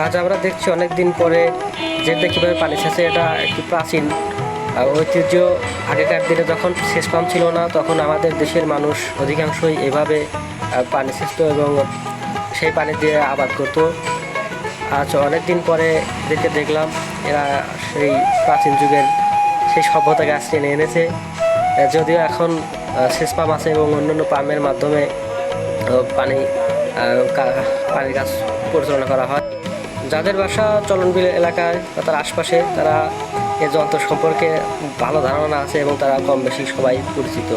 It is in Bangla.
আজ আমরা দেখছি অনেক দিন পরে যেটা কীভাবে পানি সেচে এটা একটি প্রাচীন। ঐতিহ্য আগেকার দিনে যখন সেচ পাম্প ছিল না, তখন আমাদের দেশের মানুষ অধিকাংশই এভাবে পানি সেচত এবং সেই পানি দিয়ে আবাদ করতো। আজ অনেক দিন পরে এদেরকে দেখলাম, এরা সেই প্রাচীন যুগের সেই সভ্যতা গাছ টেনে এনেছে। যদিও এখন সেচ পাম্প আছে এবং অন্যান্য পাম্পের মাধ্যমে পানি পানির গাছ পরিচালনা করা হয়। যাদের বাসা চলনবিল এলাকায় বা তার আশপাশে, তারা এ যন্ত্র সম্পর্কে ভালো ধারণা আছে এবং তারা কম বেশি সবাই পরিচিত।